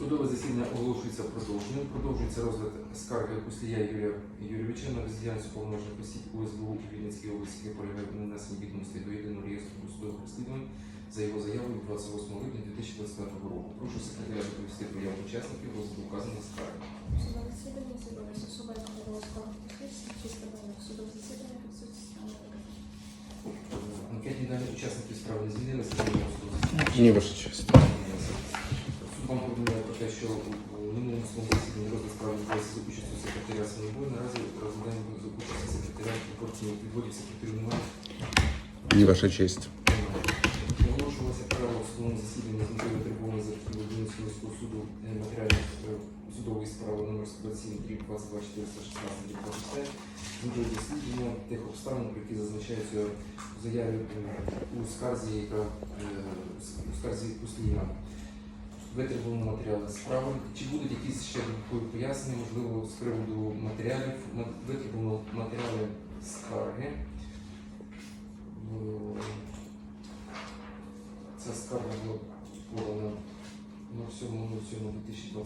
Судове засідання оголошується продовженим. Продовжується розгляд скарги Куслія Юрія Юрійовича на бездіяльність повноважених осіб УСБУ у Вінницькій області, яке полягає в нанесенні відомостей до єдиного реєстру досудових розслідувань за його заявою 28 липня 2025 року. Прошу секретаря доповісти про явку учасників розгляду вказаної скарги. Судове засідання з'явилася особа, яка подала скаргу на чисто судове засідання відсутність Анкетні дані учасників справи не змінилися. Ні, ваша честь. Що у минулому своєму засіданні розгляд справи відбувається за участю секретаря Санобою. Наразі розглядаємо за участю секретаря Кортні підводів секретарю немає. Ні, ваша честь. Оголошувалося право в судовому засіданні з метою витребування за Вінницького суду е, матеріальних судової справи номер 127 дріб 22 416 дріб 25 з метою дослідження тих обставин, які зазначаються в заяві е, у скарзі, яка е, у скарзі Кусліна. Витребувано матеріали справи. Чи будуть якісь ще додаткові пояснення, можливо, з приводу матеріалів? Ма- Витребувано матеріали скарги. Ця скарга була подана на 7.07.2025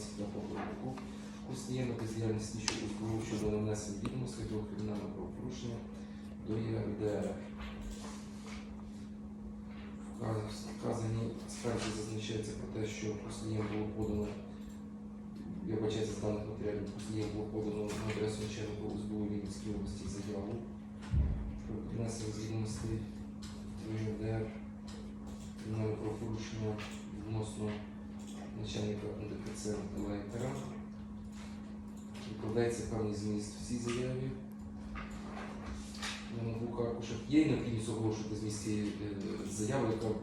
року. Куслієнна бездіяльність СБУ щодо нанесення відомостей до кримінального правопорушення до ЄРДР. Вказ- Вказані скарги зазначається про те, що Куслієм було подано, я бачаю з даних матеріалів, Куслієм було подано на адресу начальника СБУ Вінницької області заяву про принесення відомостей до ЄРДР кримінальне правопорушення відносно начальника НДКЦ Лайтера. Викладається певний зміст в цій заяві. На двох аркушах є необхідність оголошувати зміст цієї е, заяви, яка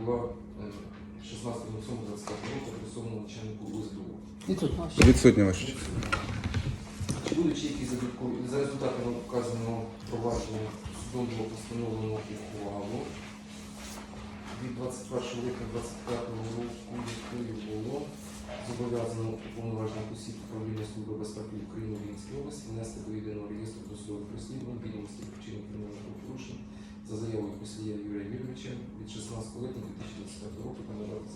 була е, 16.07.25 року адресована начальнику УСБУ. Відсутня ваша честь. Чи будуть якісь за результатами вказаного провадження судом було постановлено ухвалу від 21 липня 25 року, якою було зобов'язано уповноважених осіб управління Служби безпеки України в Вінській області внести до єдиного реєстру досудових розслідувань відомості причини кримінального правопорушення за заявою Косія Юрія Юрійовича від 16 липня 2025 року та надати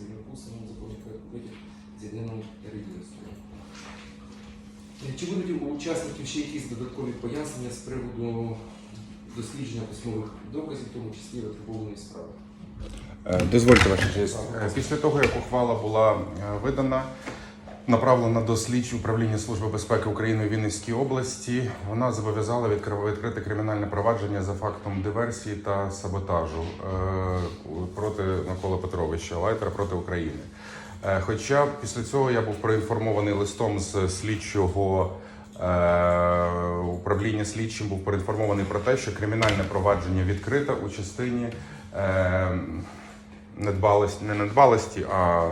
самому законі проект витяг з єдиного реєстру. Чи будуть у учасників ще якісь додаткові пояснення з приводу дослідження письмових доказів, в тому числі витребованої справи? Е, Дозвольте ваша честь. Е, Після того, як ухвала була е, видана, направлена до слідчого управління Служби безпеки України у Вінницькій області, вона зобов'язала відкрити кримінальне провадження за фактом диверсії та саботажу проти Миколи Петровича Лайтера проти України. Хоча після цього я був проінформований листом з слідчого управління слідчим був проінформований про те, що кримінальне провадження відкрите у частині недбалості, не недбалості, а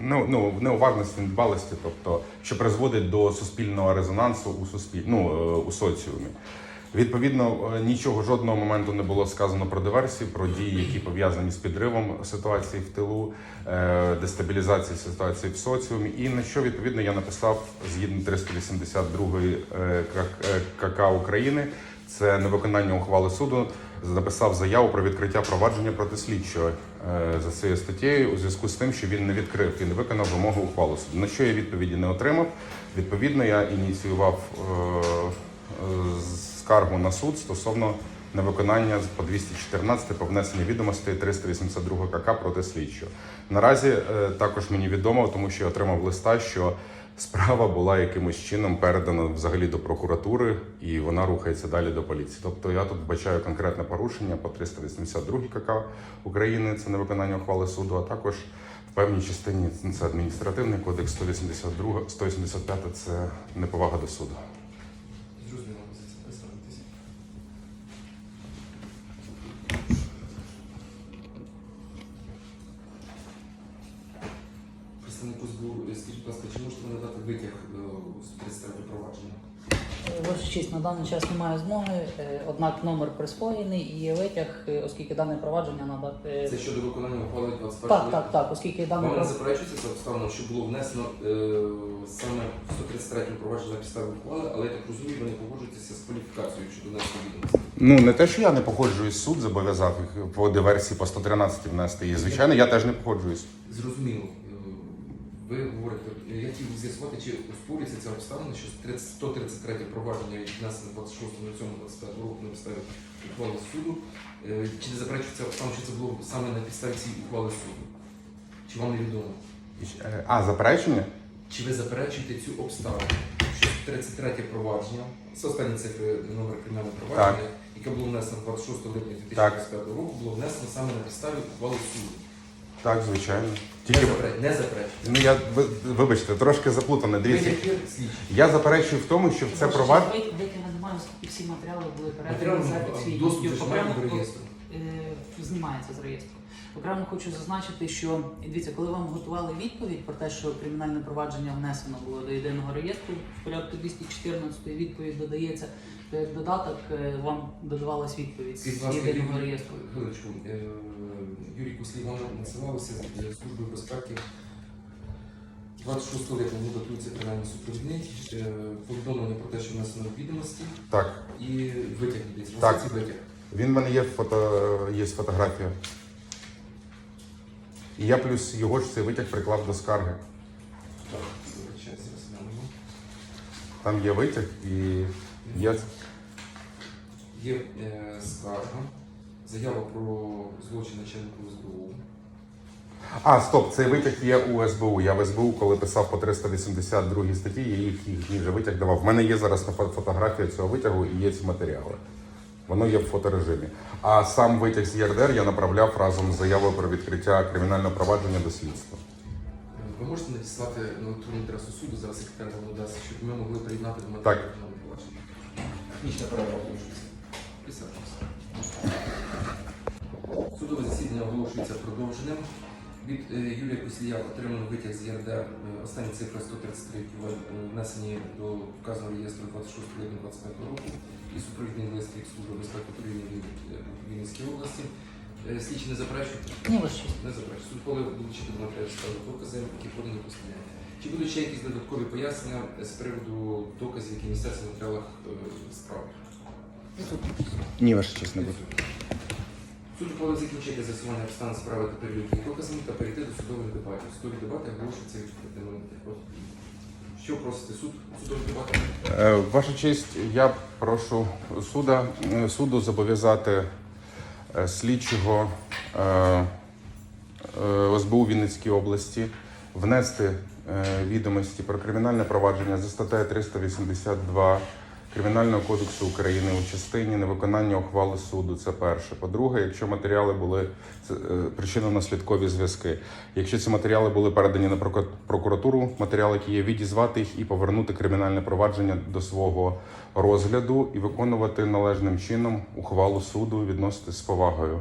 ну, ну, неуважності, недбалості, тобто, що призводить до суспільного резонансу у суспіль... ну, е, у соціумі. Відповідно, е, нічого жодного моменту не було сказано про диверсії, про дії, які пов'язані з підривом ситуації в тилу, е, дестабілізації ситуації в соціумі. І на що відповідно я написав згідно 382 е, К- е, КК України. Це невиконання ухвали суду. Написав заяву про відкриття провадження проти слідчого е, за цією статтєю у зв'язку з тим, що він не відкрив і не виконав вимогу ухвали суду. На що я відповіді не отримав. Відповідно, я ініціював е, скаргу на суд стосовно невиконання по 214 по внесенню відомостей 382 КК проти слідчого. Наразі е, також мені відомо, тому що я отримав листа, що справа була якимось чином передана взагалі до прокуратури, і вона рухається далі до поліції. Тобто я тут вбачаю конкретне порушення по 382 КК України, це невиконання ухвали суду, а також в певній частині це адміністративний кодекс 182, 185 це неповага до суду. Зрозуміла позиція. Присаджуйтесь. Представнику СБУ, е, скажіть, будь ласка, чи можете ви надати витяг е, з 33 провадження? Ваша честь на даний час немає змоги, е, однак номер присвоєний і є витяг, е, оскільки дане провадження надати. Це щодо виконання ухвали 21 Так, так, так, оскільки дане провадження. заперечується це обставина, що було внесено е, саме в 133 провадження на підставі ухвали, але я так розумію, ви не погоджуєтеся з кваліфікацією щодо внесення відомостей. Ну не те, що я не погоджуюсь, суд зобов'язав їх по диверсії по 113 внести. І звичайно, я теж не погоджуюсь. Зрозуміло. Е, ви говорите, е, я хотів з'ясувати, чи оспорюється ця обставина, що 133 провадження віднесене 26.07.25 року на підставі ухвали суду, е, чи не заперечується обставина, що це було саме на підставі цієї ухвали суду? Чи вам невідомо? Е, А, заперечення? Чи ви заперечуєте цю обставину, що 33 провадження, це останні цифри номер кримінального провадження, яке було внесено 26 липня 2025 року, було внесено саме на підставі ухвали суду? Так, звичайно. Не Тільки заперечуєте. Не заперечуєте. ну я ви- вибачте, трошки заплутане. Ви Дивіться, слідчі? я заперечую в тому, що це провадження. Деякі не оскільки всі матеріали були Матеріал передані за доступ же підсвідністю. Окремо до реєстру. е, знімається з реєстру. Окремо хочу зазначити, що дивіться, коли вам готували відповідь про те, що кримінальне провадження внесено було до єдиного реєстру, в порядку 214 відповідь додається, то як додаток е, вам додавалась відповідь Скажіть, з будь ласка, єдиного Юрій- реєстру. Хвилиночку, е, Юрій Куслій вам надсилалося з Служби безпеки 26 липня не готується принаймні супровідний повідомлення про те, що внесено в відомості Так, і витяг десь. Так. Ось цей витяг. він в мене є фото, є фотографія. І я плюс його ж цей витяг приклав до скарги. Так, вибачайте, зараз глянемо. Там є витяг і є. Є е, скарга, заява про злочин начальнику СБУ. А, стоп, цей витяг є у СБУ. Я в СБУ, коли писав по 382 статті, я їх їхній вже витяг давав. В мене є зараз фотографія цього витягу і є ці матеріали. Воно є в фоторежимі. А сам витяг з ЄРДР я направляв разом з заявою про відкриття кримінального провадження до слідства. Ви можете надіслати на електронну адресу суду, зараз секретар вам надасть, щоб ми могли приєднати до Так. матеріалу провадження. Технічна перерва оголошується. Присаджуйтесь. Судове засідання оголошується продовженим. Від е, Юрія Куслія отримано витяг з ЄРДР. Е, Останні цифри 133, які е, внесені до вказаного реєстру 26 липня 25 року і супровідний лист від Служби безпеки України від е, Вінницької області. Е, Слідчі не заперечують? Ні. Не заперечую. Суд коли долучити до матеріалів справи докази, які подані постановлення. Чи будуть ще якісь додаткові пояснення з приводу доказів, які містяться в матеріалах справи? Ні, ваша честь, не буде. Суд ухвалив закінчити з'ясування обставин справи та перевірки доказами та перейти до судових дебатів. Судові дебати оголошуються відкритими. Що просите суд? Судові дебати? Е, Ваша честь, я прошу суда, е, суду зобов'язати е, слідчого СБУ Вінницької області внести відомості про кримінальне провадження за статтею 382 Кримінального кодексу України у частині невиконання ухвали суду. Це перше. По-друге, якщо матеріали були е, причинно-наслідкові зв'язки. Якщо ці матеріали були передані на проку- прокуратуру, матеріали, які є, відізвати їх і повернути кримінальне провадження до свого розгляду і виконувати належним чином ухвалу суду, відносити з повагою.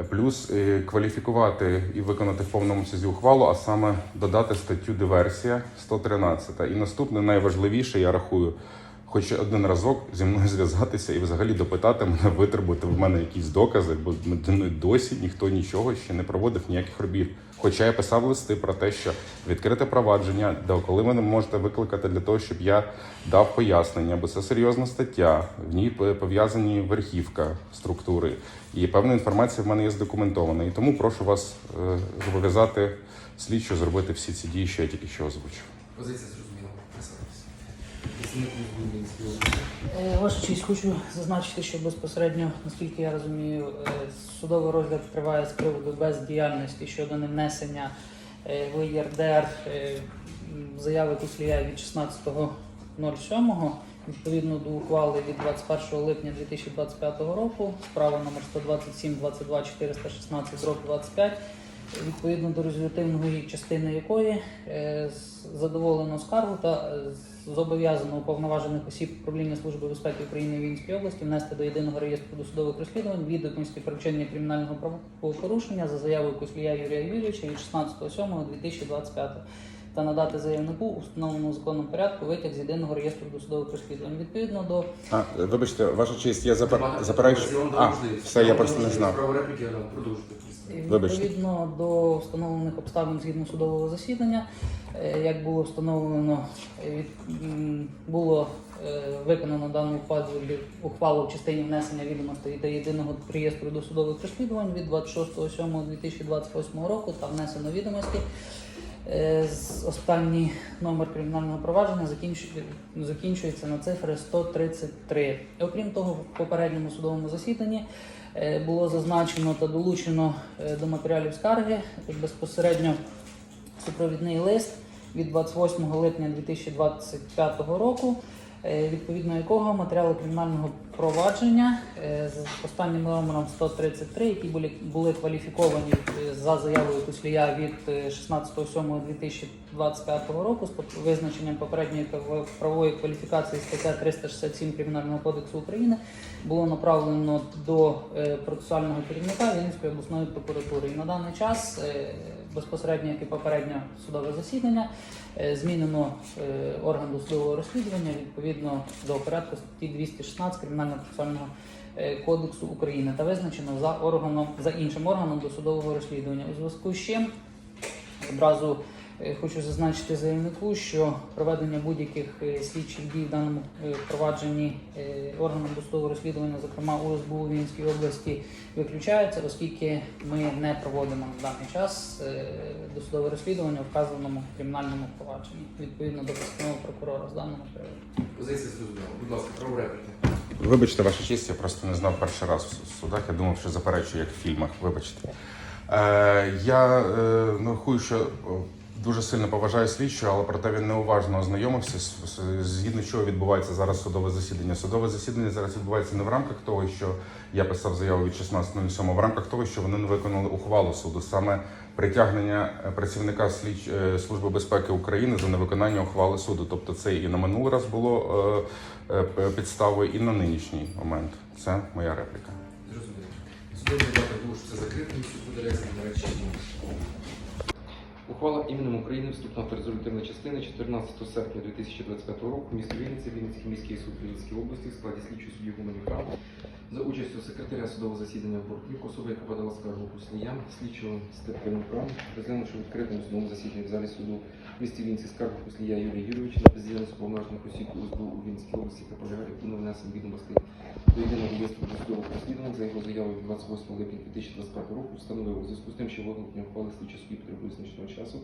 Е, Плюс е, кваліфікувати і виконати в повному числі ухвалу, а саме додати статтю диверсія 113. І наступне найважливіше, я рахую, хоч один разок зі мною зв'язатися і взагалі допитати мене, витребувати в мене якісь докази, бо м- досі ніхто нічого ще не проводив ніяких робіт. Хоча я писав листи про те, що відкрите провадження, де коли мене можете викликати для того, щоб я дав пояснення, бо це серйозна стаття. В ній пов'язані верхівка структури, і певна інформація в мене є здокументована. І тому прошу вас е, зобов'язати слідчо зробити всі ці дії, що я тільки що озвучив. Позиція Ваша честь, хочу зазначити, що безпосередньо, наскільки я розумію, е, судовий розгляд триває з приводу бездіяльності щодо невнесення е, в ЄРДР е, заяви Куслія від 16.07 відповідно до ухвали від 21 липня 2025 року, справа номер 127 22 416 дроб 25, відповідно до резолютивної частини якої е, задоволено скаргу та зобов'язано уповноважених осіб управління Служби безпеки України в Вінській області внести до єдиного реєстру досудових розслідувань відомості про вчинення кримінального правопорушення за заявою Кослія Юрія Юрійовича від 16.07.2025 та надати заявнику у встановленому законом порядку витяг з єдиного реєстру досудових розслідувань. Відповідно до А, вибачте, ваша честь, я вам дав А, все, я просто не знав. Право репліки, я продовжуйте. Вибачте. Відповідно до встановлених обставин згідно судового засідання, е, як було встановлено, е, від- м, було е, виконано дану ухвалу, ухвалу в частині внесення відомостей до єдиного реєстру досудових розслідувань від 26.07.2028 року та внесено відомості Е, Останній номер кримінального провадження закінчу- закінчується на цифри 133. Окрім того, в попередньому судовому засіданні е, було зазначено та долучено е, до матеріалів скарги безпосередньо супровідний лист від 28 липня 2025 року, е, відповідно якого матеріали кримінального провадження е, з останнім номером 133, які були, були кваліфіковані е, за заявою Куслія від е, 16.07.2025 року з визначенням попередньої правової кваліфікації стаття 367 Кримінального кодексу України, було направлено до е, процесуального керівника Вінницької обласної прокуратури. І на даний час е, безпосередньо, як і попереднє судове засідання, е, змінено е, орган досудового розслідування відповідно до порядку статті 216 Кримінального процесуального е, кодексу України та визначено за органом за іншим органом досудового розслідування. У зв'язку з чим одразу хочу зазначити заявнику, що проведення будь-яких е, слідчих дій в даному е, провадженні е, органом досудового розслідування, зокрема у Вінській області, виключається, оскільки ми не проводимо на даний час е, досудове розслідування в вказаному кримінальному провадженні відповідно до постанови прокурора з даного приводу. Позиція зрозуміла. Будь ласка, право репліки. Вибачте, ваша честь, я просто не знав перший раз в судах. Я думав, що заперечую, як в фільмах. Вибачте. Е, я е, рахую, що е, дуже сильно поважаю слідчого, але проте він неуважно ознайомився згідно чого відбувається зараз судове засідання. Судове засідання зараз відбувається не в рамках того, що я писав заяву від 16.07, а в рамках того, що вони не виконали ухвалу суду, саме притягнення е, працівника слідч е, служби безпеки України за невиконання ухвали суду. Тобто це і на минулий раз було е, підставою, і на нинішній момент. Це моя репліка. Зрозуміло. Судовий дебат оголошується закритим, суд буде на речі. Ухвала іменем України вступна та резолютивна частина 14 серпня 2025 року місто Вінниці, Вінницький міський суд Вінницької області в складі слідчого судді Гуменюка за участю секретаря судового засідання Бортнюк, особи, яка подала скаргу Куснія, слідчого Степанюка, розглянувши відкритому судовому засіданні в залі суду місті Вінниці скаргу Куслія Юрія Юрійовича на бездіяльність уповноважених осіб УСБУ у Вінницькій області та полягає у невнесенні відомостей до єдиного реєстру досудових розслідувань за його заявою від 28 липня 2025 року встановив у зв'язку з тим, що виготовлення ухвали слідчого судді потребує значного часу,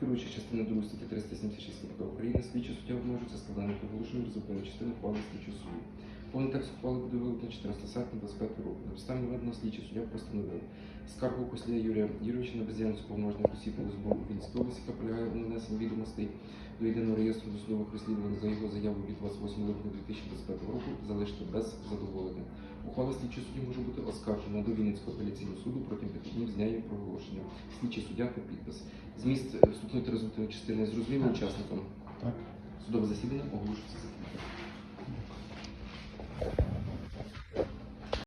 керуючи частиною 2 статті 376 КПК України, слідчий суддя обмежується складанням проголошеної результативної частини ухвали слідчого судді. Повний текст ухвали буде вилучено 14 серпня 25 року. На підставі наведеного слідчий суддя постановив скаргу Кослія Юрія Юрійовича на бездіяльність уповноважених осіб у Вінницькій області, яка полягає у нанесенні відомостей до єдиного реєстру досудових розслідувань за його заявою від 28 липня 2025 року залишити без задоволення. Ухвала слідчого судді може бути оскаржена до Вінницького апеляційного суду протягом п'яти днів з дня її проголошення. Слідчий суддя та підпис. Зміст е, вступної та результативної частини зрозуміло учасникам. Так. Судове засідання оголошується закритим. Thank you.